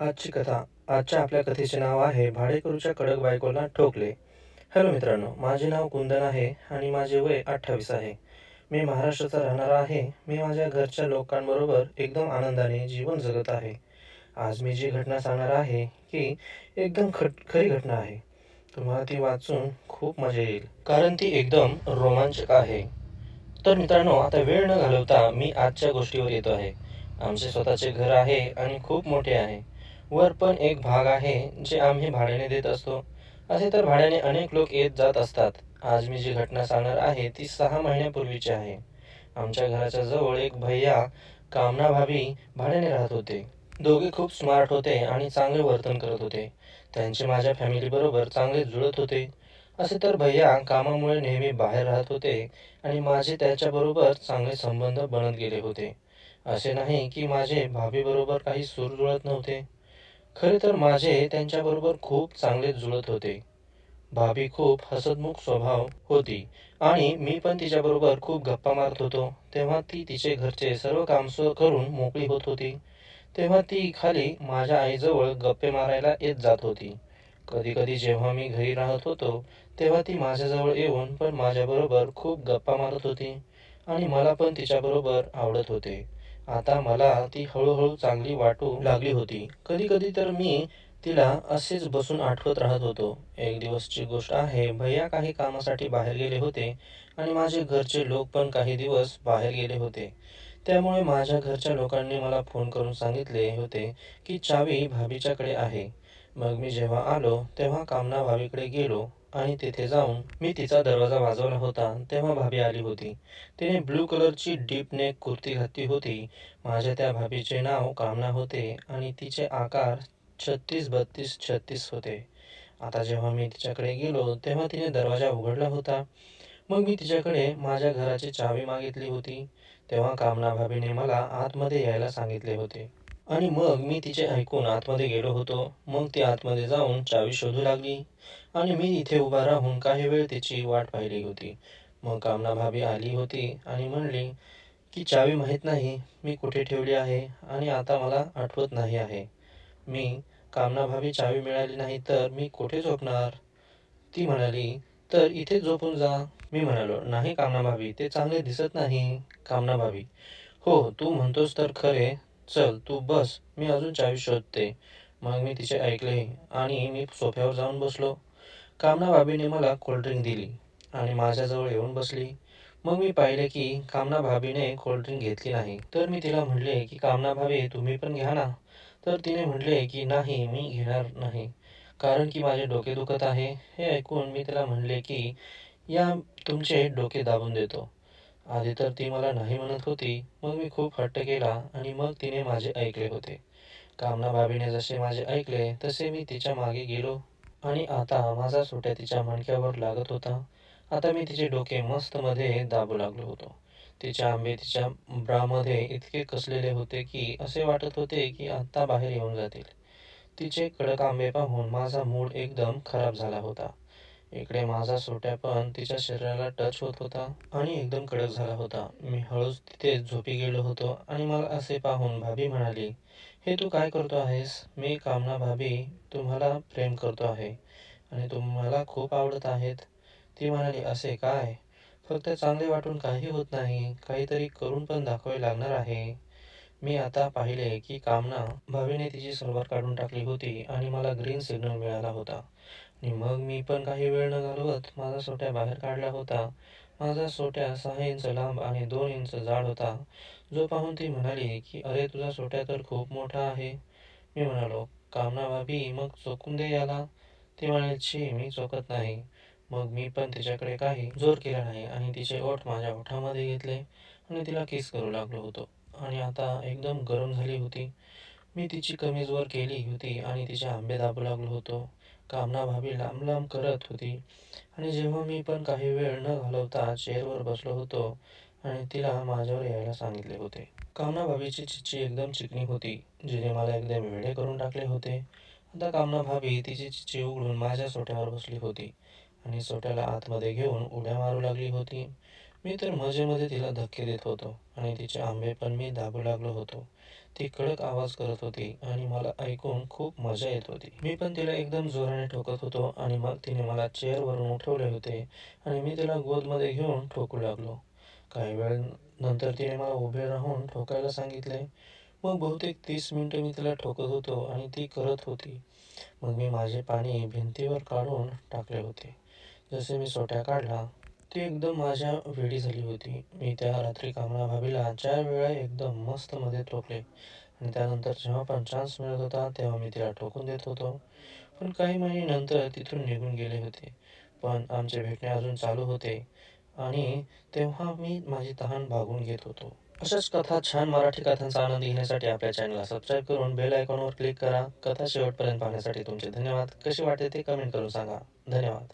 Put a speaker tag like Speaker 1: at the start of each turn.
Speaker 1: आजची कथा आजच्या आपल्या कथेचे नाव आहे भाडेकरूच्या कडक बायकोला ठोकले. हॅलो मित्रांनो माझे नाव कुंदन आहे आणि माझे वय अठ्ठावीस आहे. मी महाराष्ट्राचा राहणारा आहे. मी माझ्या घरच्या लोकांबरोबर एकदम आनंदाने जीवन जगत आहे. आज मी जी घटना सांगणार आहे की एकदम खट खरी घटना आहे. तुम्हाला ती वाचून खूप मजा येईल कारण ती एकदम रोमांचक आहे. तर मित्रांनो आता वेळ न घालवता मी आजच्या गोष्टीवर येतो आहे. आमचे स्वतःचे घर आहे आणि खूप मोठे आहे. वर पण एक भाग आहे जे आम्ही भाड्याने देत असतो. असे तर भाड्याने अनेक लोक येत जात असतात. आज मी जी घटना सांगणार आहे ती सहा महिन्यापूर्वीची आहे. आमच्या घराच्या जवळ एक भैया कामना भाभी भाड्याने राहत होते. दोघे खूप स्मार्ट होते आणि चांगले वर्तन करत होते. त्यांचे माझ्या फॅमिलीबरोबर चांगले जुळत होते. असे तर भैया कामामुळे नेहमी बाहेर राहत होते आणि माझे त्याच्याबरोबर चांगले संबंध बनत गेले होते. असे नाही की माझे भाभीबरोबर काही सूर जुळत नव्हते. खरे तर माझे त्यांच्याबरोबर खूप चांगले जुळत होते. भाभी खूप हसतमुख स्वभाव होती आणि मी पण तिच्याबरोबर खूप गप्पा मारत होतो. तेव्हा ती तिचे घरचे सर्व काम करून मोकळी होत होती. तेव्हा ती खाली माझ्या आईजवळ गप्पे मारायला येत जात होती. कधी कधी जेव्हा मी घरी राहत होतो तेव्हा ती माझ्याजवळ येऊन पण माझ्याबरोबर खूप गप्पा मारत होती आणि मला पण तिच्याबरोबर आवडत होते. आता मला ती हळूहळू चांगली वाटू लागली होती. कधी कधी तर मी तिला असेच बसून आठवत राहत होतो. एक दिवसची गोष्ट आहे भैया काही कामासाठी बाहेर गेले होते आणि माझे घरचे लोक पण काही दिवस बाहेर गेले होते. त्यामुळे माझ्या घरच्या लोकांनी मला फोन करून सांगितले होते की चावी भाभीच्याकडे आहे. मग मी जेव्हा आलो तेव्हा कामना भाभीकडे गेलो. आणि तिथे जाऊन मी तिचा दरवाजा वाजवला होता तेव्हा भाभी आली होती. तिने ब्लू कलरची डीप नेक कुर्ती घातली होती. माझ्या त्या भाभीचे नाव कामना होते आणि तिचे आकार छत्तीस बत्तीस छत्तीस होते. आता जेव्हा मी तिच्याकडे गेलो तेव्हा तिने दरवाजा उघडला होता. मग मी तिच्याकडे माझ्या घराची चावी मागितली होती. तेव्हा कामना भाभीने मला आतमध्ये यायला सांगितले होते. आणि मग मी तिचे ऐकून आतमध्ये गेलो होतो. मग ती आतमध्ये जाऊन चावी शोधू लागली. आणि मी इथे उभा राहून काही वेळ तिची वाट पाहिली होती. मग कामना भाभी आली होती आणि म्हणली की चावी माहीत नाही मी कुठे ठेवली आहे आणि आता मला आठवत नाही आहे. मी कामना भाभी चावी मिळाली नाही तर मी कुठे झोपणार? ती म्हणाली तर इथे झोपून जा. मी म्हणालो नाही कामना भाभी ते चांगले दिसत नाही कामना भाभी. हो तू म्हणतोस तर खरे चल तू बस मी अजून चावी शोधते. मग मी तिचे ऐकले आणि मी सोफ्यावर जाऊन बसलो. कामना भाभीने मला कोल्ड्रिंक दिली आणि माझ्याजवळ येऊन बसली. मग मी पाहिले की कामना भाभीने कोल्ड्रिंक घेतली नाही. तर मी तिला म्हणले की कामना भाभी तुम्ही पण घ्या ना. तर तिने म्हटले की नाही मी घेणार नाही. कारण की माझे डोके दुखत आहे. हे ऐकून मी तिला म्हणले की या तुमचे डोके दाबून देतो. आधी तर ती मला नाही म्हणत होती. मग मी खूप हट्ट केला आणि मग तिने माझे ऐकले होते. कामना भाभीने जसे माझे ऐकले तसे मी तिच्यामागे गेलो. आणि आता माझा सुट्या तिच्या मणक्यावर लागत होता. आता मी तिचे डोके मस्त मध्ये दाबू लागलो होतो. तिचे आंबे तिच्या ब्रामध्ये इतके कसलेले होते की असे वाटत होते की आत्ता बाहेर येऊन जातील. तिचे कडक आंबे पाहून माझा मूड एकदम खराब झाला होता. इकडे माझा सोट्या पण तिच्या शरीराला टच होत होता आणि एकदम कडक झाला होता. मी हळूच तिथे झोपी गेलो होतो आणि मला असे पाहून भाभी म्हणाली हे तू काय करतो आहेस? मी कामना भाभी तुम्हाला प्रेम करतो आहे आणि तुम्हाला खूप आवडत आहेत. ती म्हणाली असे काय? फक्त चांगले वाटून काही होत नाही. काहीतरी करून पण दाखवावे लागणार आहे. मी आता पाहिले की कामना भावीने तिची सलवार काढून टाकली होती आणि मला ग्रीन सिग्नल मिळाला होता. आणि मग मी पण काही वेळ न घालवत माझा सोट्या बाहेर काढला होता. माझा सोट्या सहा इंच लांब आणि दोन इंच जाड होता. जो पाहून ती म्हणाली की अरे तुझा सोट्या तर खूप मोठा आहे. मी म्हणालो कामना भाभी मग चोकून दे याला. ती म्हणायची मी चोकत नाही. मग मी पण तिच्याकडे काही जोर केला नाही आणि तिचे ओठ माझ्या ओठामध्ये घेतले आणि तिला किस करू लागलो होतो. आणि आता एकदम गरम झाली होती. मी तिची कमीजवर केली होती आणि तिचे आंबे दाबू लागलो होतो. कामना भाभी लांब लांब करत होती. आणि जेव्हा मी पण काही वेळ न घालवता चेअरवर बसलो होतो आणि तिला माझ्यावर यायला सांगितले होते. कामना भाभीची चिच्ची एकदम चिकणी होती जिने मला एकदम वेळे करून टाकले होते. आता कामना भाभी तिची चिच्ची उघडून माझ्या सोट्यावर बसली होती आणि सोट्याला आतमध्ये घेऊन उड्या मारू लागली होती. मी तर मजेमध्ये तिला धक्के देत होतो आणि तिचे आंबे पण मी दाबू लागलो होतो. ती कडक आवाज करत होती आणि मला ऐकून खूप मजा येत होती. मी पण तिला एकदम जोराने ठोकत होतो आणि मग तिने मला चेअरवरून उठवले होते आणि मी तिला गोदमध्ये घेऊन ठोकू लागलो. काही वेळ नंतर तिने मला उभे राहून ठोकायला सांगितले. मग बहुतेक तीस मिनटं मी तिला ठोकत होतो आणि ती करत होती. मग मी माझे पाणी भिंतीवर काढून टाकले होते. जसे मी सोट्या काढला ती एकदम माझ्या वेळी झाली होती. मी त्या रात्री कामना भाभीला चार वेळा एकदम मस्त मध्ये ठोकले आणि त्यानंतर जेव्हा पण चान्स मिळत होता तेव्हा मी तिला ठोकून देत होतो. पण काही महिन्यानंतर तिथून निघून गेले होते. पण आमचे भेटणे अजून चालू होते आणि तेव्हा मी माझी तहान भागून घेत होतो. अशाच कथा छान मराठी कथांचा आनंद घेण्यासाठी आपल्या चॅनलला सबस्क्राईब करून बेल आयकॉनवर क्लिक करा. कथा शेवटपर्यंत पाहण्यासाठी तुमचे धन्यवाद. कशी वाटते ते कमेंट करून सांगा. धन्यवाद.